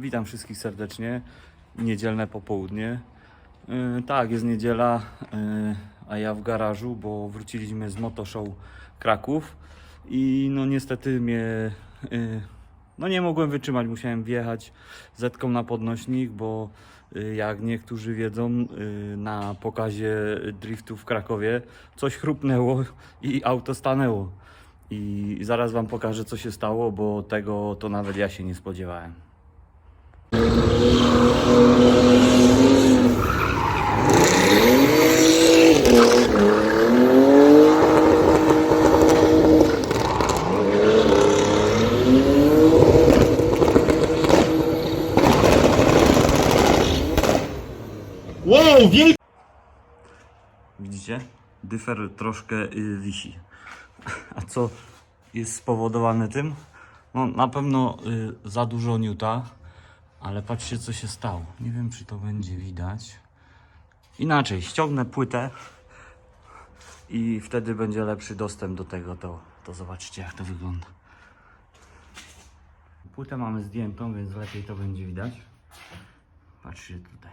Witam wszystkich serdecznie. Niedzielne popołudnie. Yy, tak, jest niedziela, yy, a ja w garażu, bo wróciliśmy z Motoshow Kraków i no niestety mnie yy, no nie mogłem wytrzymać, musiałem wjechać zetką na podnośnik, bo yy, jak niektórzy wiedzą, yy, na pokazie driftu w Krakowie coś chrupnęło i auto stanęło. I zaraz wam pokażę co się stało, bo tego to nawet ja się nie spodziewałem. Wow, wielki! Widzicie? Dyfer troszkę y, wisi. A co jest spowodowane tym? No na pewno y, za dużo niuta, ale patrzcie co się stało. Nie wiem czy to będzie widać. Inaczej, ściągnę płytę i wtedy będzie lepszy dostęp do tego. To, to zobaczcie jak to wygląda. Płytę mamy zdjętą, więc lepiej to będzie widać. Patrzcie tutaj.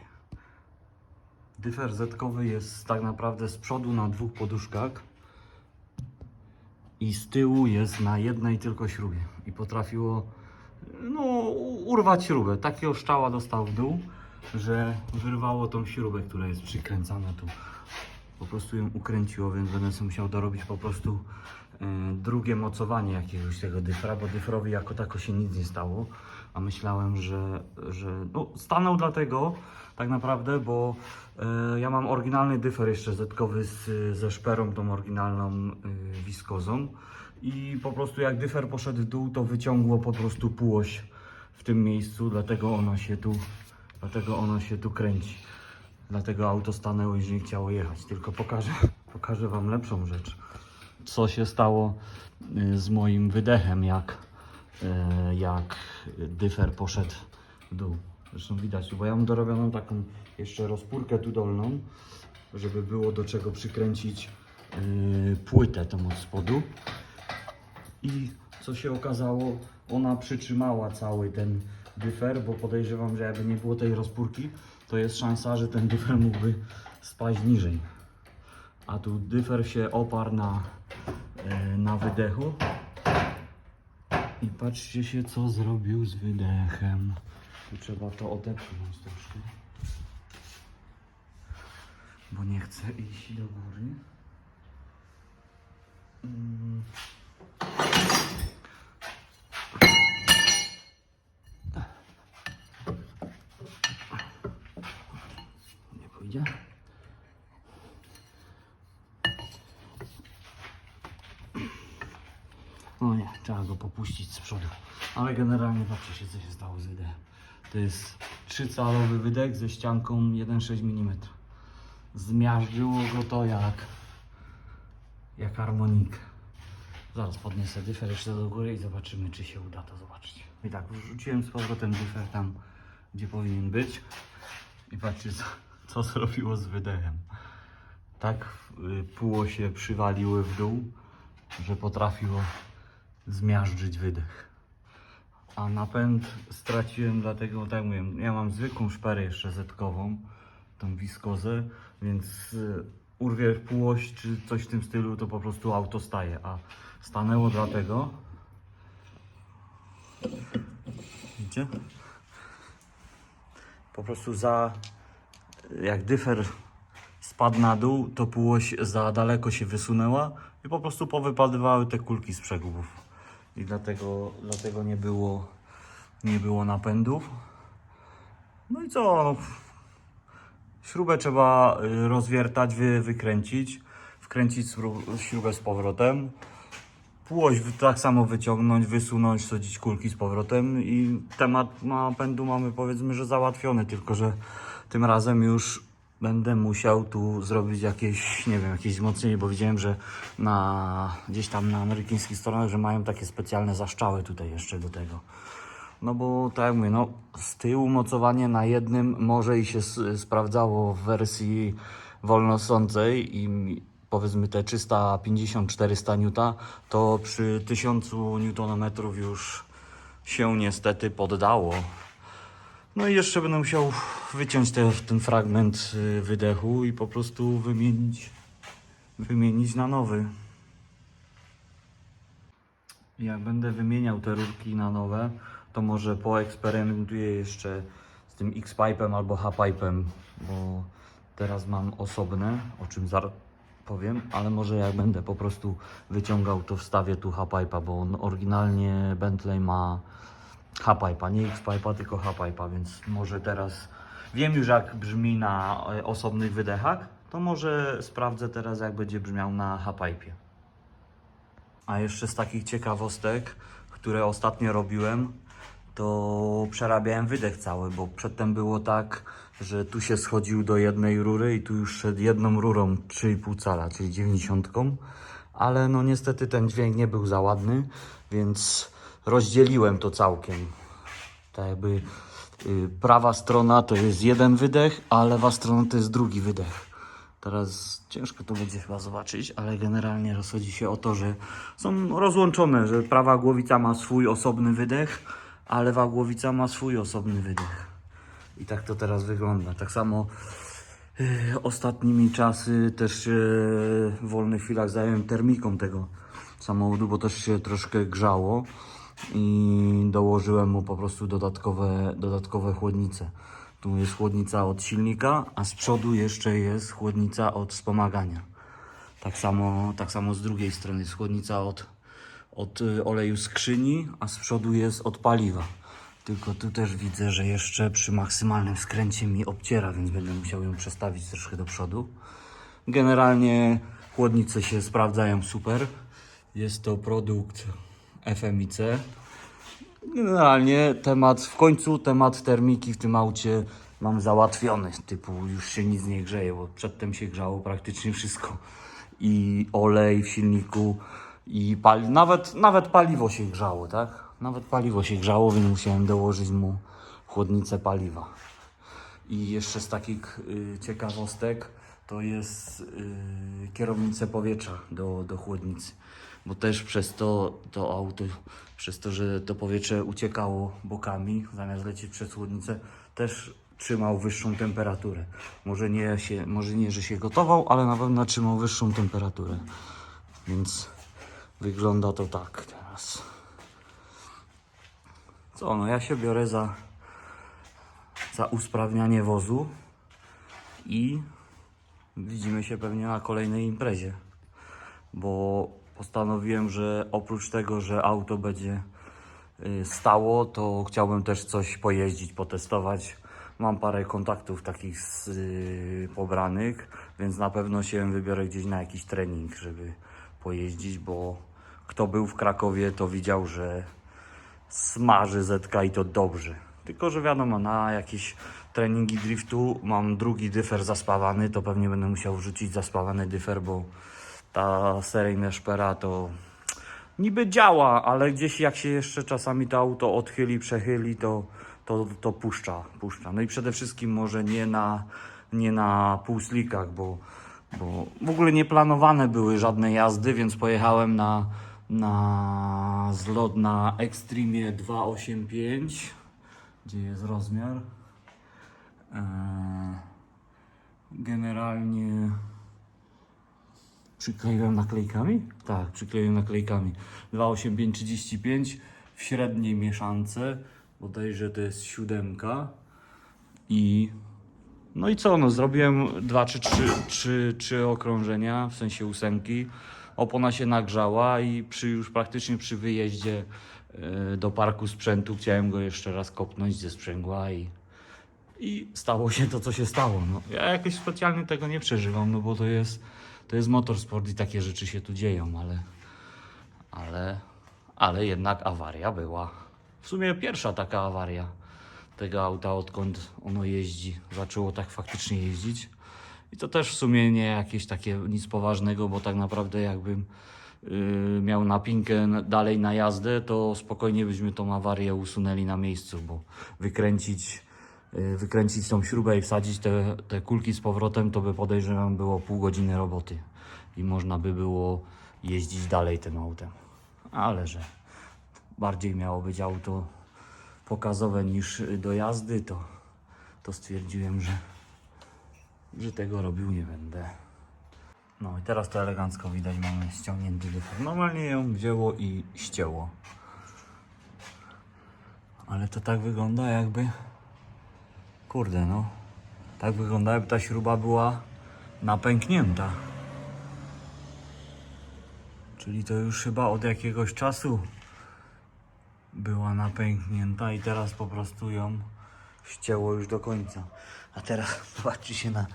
Dyfer zetkowy jest tak naprawdę z przodu na dwóch poduszkach i z tyłu jest na jednej tylko śrubie i potrafiło no, urwać śrubę. Takiego szczała dostał w dół, że wyrwało tą śrubę, która jest przykręcana tu. Po prostu ją ukręciło, więc będę sobie musiał dorobić po prostu e, drugie mocowanie jakiegoś tego dyfra, bo dyfrowi jako tako się nic nie stało, a myślałem, że, że no, stanął dlatego tak naprawdę, bo e, ja mam oryginalny dyfer jeszcze zetkowy z, ze szperą, tą oryginalną y, wiskozą i po prostu jak dyfer poszedł w dół, to wyciągło po prostu półoś w tym miejscu, dlatego ono się tu, dlatego ono się tu kręci. Dlatego auto stanęło i nie chciało jechać. Tylko pokażę, pokażę Wam lepszą rzecz. Co się stało y, z moim wydechem, jak, y, jak dyfer poszedł w dół. Zresztą widać bo ja mam dorobioną taką jeszcze rozpórkę tu dolną, żeby było do czego przykręcić y, płytę tą od spodu. I co się okazało, ona przytrzymała cały ten dyfer, bo podejrzewam, że jakby nie było tej rozpórki, to jest szansa, że ten dyfer mógłby spaść niżej. A tu dyfer się oparł na, e, na wydechu. I patrzcie się, co zrobił z wydechem. Tu trzeba to odepchnąć troszkę. Bo nie chcę iść do góry. Mm. Nie pójdzie. No nie, trzeba popuścić z przodu. Ale generalnie patrzcie się, co się stało z wydechem. To jest 3-calowy wydech ze ścianką 1,6 mm. Zmiażdżyło go to jak, jak harmonik. Zaraz podniosę dyfer jeszcze do góry i zobaczymy, czy się uda to zobaczyć. I tak, wrzuciłem z powrotem dyfer tam, gdzie powinien być. I patrzcie, co, co zrobiło z wydechem. Tak y, póło się przywaliły w dół, że potrafiło zmiażdżyć wydech. A napęd straciłem dlatego, tak mówię, ja mam zwykłą szperę jeszcze zetkową, tą wiskozę, więc y, urwie półość czy coś w tym stylu, to po prostu auto staje, a stanęło dlatego, widzicie? Po prostu za, jak dyfer spadł na dół, to półość za daleko się wysunęła i po prostu powypadywały te kulki z przegubów. I dlatego, dlatego nie było, nie było napędów. No i co? No, śrubę trzeba y, rozwiertać, wy, wykręcić, wkręcić śrub- śrubę z powrotem. Półość wy- tak samo wyciągnąć, wysunąć, wsadzić kulki z powrotem i temat napędu mamy powiedzmy, że załatwiony, tylko że tym razem już będę musiał tu zrobić jakieś, nie wiem, jakieś wzmocnienie, bo widziałem, że na, gdzieś tam na amerykańskich stronach, że mają takie specjalne zaszczały tutaj jeszcze do tego. No bo tak jak mówię, no z tyłu mocowanie na jednym może i się sprawdzało w wersji wolnosącej i powiedzmy te 350-400 Newta, to przy 1000 Nm już się niestety poddało. No i jeszcze będę musiał wyciąć te, ten fragment y, wydechu i po prostu wymienić, wymienić na nowy. Jak będę wymieniał te rurki na nowe, to może poeksperymentuję jeszcze z tym X-Pipe'em albo H-Pipe'em, bo teraz mam osobne, o czym zaraz powiem, ale może jak będę po prostu wyciągał, to wstawię tu H-Pipe'a, bo on oryginalnie Bentley ma H-Pipe'a, nie X-Pipe'a, tylko H-Pipe'a, więc może teraz wiem już jak brzmi na e, osobnych wydechach, to może sprawdzę teraz jak będzie brzmiał na H-Pipe'ie. A jeszcze z takich ciekawostek, które ostatnio robiłem, to przerabiałem wydech cały, bo przedtem było tak, że tu się schodził do jednej rury i tu już szedł jedną rurą 3,5 cala, czyli 90. Ale no niestety ten dźwięk nie był za ładny, więc rozdzieliłem to całkiem. Tak jakby y, prawa strona to jest jeden wydech, a lewa strona to jest drugi wydech. Teraz ciężko to będzie chyba zobaczyć, ale generalnie rozchodzi się o to, że są rozłączone, że prawa głowica ma swój osobny wydech, a lewa głowica ma swój osobny wydech. I tak to teraz wygląda. Tak samo yy, ostatnimi czasy też się w wolnych chwilach zająłem termiką tego samochodu, bo też się troszkę grzało i dołożyłem mu po prostu dodatkowe, dodatkowe chłodnice. Tu jest chłodnica od silnika, a z przodu jeszcze jest chłodnica od wspomagania. Tak samo, tak samo z drugiej strony jest chłodnica od, od y, oleju skrzyni, a z przodu jest od paliwa. Tylko tu też widzę, że jeszcze przy maksymalnym skręcie mi obciera, więc będę musiał ją przestawić troszkę do przodu. Generalnie chłodnice się sprawdzają super. Jest to produkt FMIC. Generalnie temat, w końcu temat termiki w tym aucie mam załatwiony. Typu już się nic nie grzeje, bo przedtem się grzało praktycznie wszystko. I olej w silniku, i pali nawet, nawet paliwo się grzało, tak? Nawet paliwo się grzało, więc musiałem dołożyć mu chłodnicę paliwa. I jeszcze z takich y, ciekawostek to jest y, powietrza do, do chłodnicy. Bo też przez to, to auto, przez to, że to powietrze uciekało bokami zamiast lecieć przez chłodnicę, też trzymał wyższą temperaturę. Może nie, się, może nie, że się gotował, ale na pewno trzymał wyższą temperaturę. Więc wygląda to tak teraz. Co, no ja się biorę za za usprawnianie wozu i widzimy się pewnie na kolejnej imprezie, bo postanowiłem, że oprócz tego, że auto będzie y, stało, to chciałbym też coś pojeździć, potestować. Mam parę kontaktów takich z, y, pobranych, więc na pewno się wybiorę gdzieś na jakiś trening, żeby pojeździć, bo kto był w Krakowie, to widział, że smaży ZK i to dobrze. Tylko, że wiadomo, na jakieś treningi driftu mam drugi dyfer zaspawany, to pewnie będę musiał wrzucić zaspawany dyfer, bo ta seryjna szpera to niby działa, ale gdzieś jak się jeszcze czasami to auto odchyli, przechyli, to, to, to puszcza, puszcza. No i przede wszystkim może nie na, nie na półslikach, bo, bo w ogóle nie planowane były żadne jazdy, więc pojechałem na, na zlot na Extremie 285, gdzie jest rozmiar. Eee, generalnie przykleiłem naklejkami? Tak, przykleiłem naklejkami. 28535 w średniej mieszance, bodajże to jest siódemka i no i co, no zrobiłem dwa czy trzy, trzy, trzy okrążenia, w sensie ósemki. Opona się nagrzała i przy już praktycznie przy wyjeździe e, do parku sprzętu chciałem go jeszcze raz kopnąć ze sprzęgła i, i stało się to, co się stało. No, ja jakoś specjalnie tego nie przeżywam, no bo to jest, to jest motorsport i takie rzeczy się tu dzieją, ale, ale, ale jednak awaria była. W sumie pierwsza taka awaria tego auta, odkąd ono jeździ. Zaczęło tak faktycznie jeździć. I to też w sumie nie jakieś takie nic poważnego, bo tak naprawdę jakbym yy, miał napinkę dalej na jazdę, to spokojnie byśmy tą awarię usunęli na miejscu, bo wykręcić, wykręcić tą śrubę i wsadzić te, te kulki z powrotem, to by podejrzewam było pół godziny roboty i można by było jeździć dalej tym autem. Ale że bardziej miało być auto pokazowe niż do jazdy, to, to stwierdziłem, że, że tego robił nie będę. No i teraz to elegancko widać, mamy ściągnięty dyfer. Normalnie ją wzięło i ścięło. Ale to tak wygląda jakby... Kurde no. Tak wygląda jakby ta śruba była napęknięta. Czyli to już chyba od jakiegoś czasu była napęknięta i teraz po prostu ją ścięło już do końca. A teraz zobaczcie się na...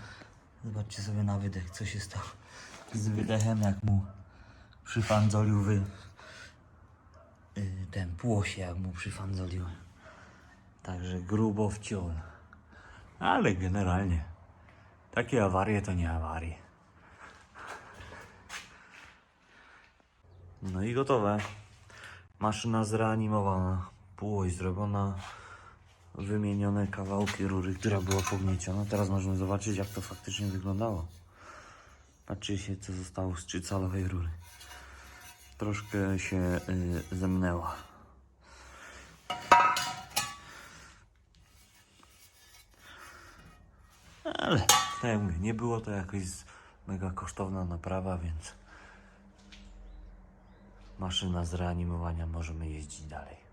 Zobaczcie sobie na wydech, co się stało z wydechem, jak mu przyfandzolił wy... y, ten płosie, jak mu przyfandzoliłem. Także grubo wciął. Ale generalnie takie awarie to nie awarie. No i gotowe. Maszyna zreanimowana, półość zrobiona, wymienione kawałki rury, która była pognieciona. Teraz możemy zobaczyć, jak to faktycznie wyglądało. Patrzcie się, co zostało z trzycalowej rury. Troszkę się y, zemnęła. Ale tak jak mówię, nie było to jakoś mega kosztowna naprawa, więc maszyna z reanimowania możemy jeździć dalej.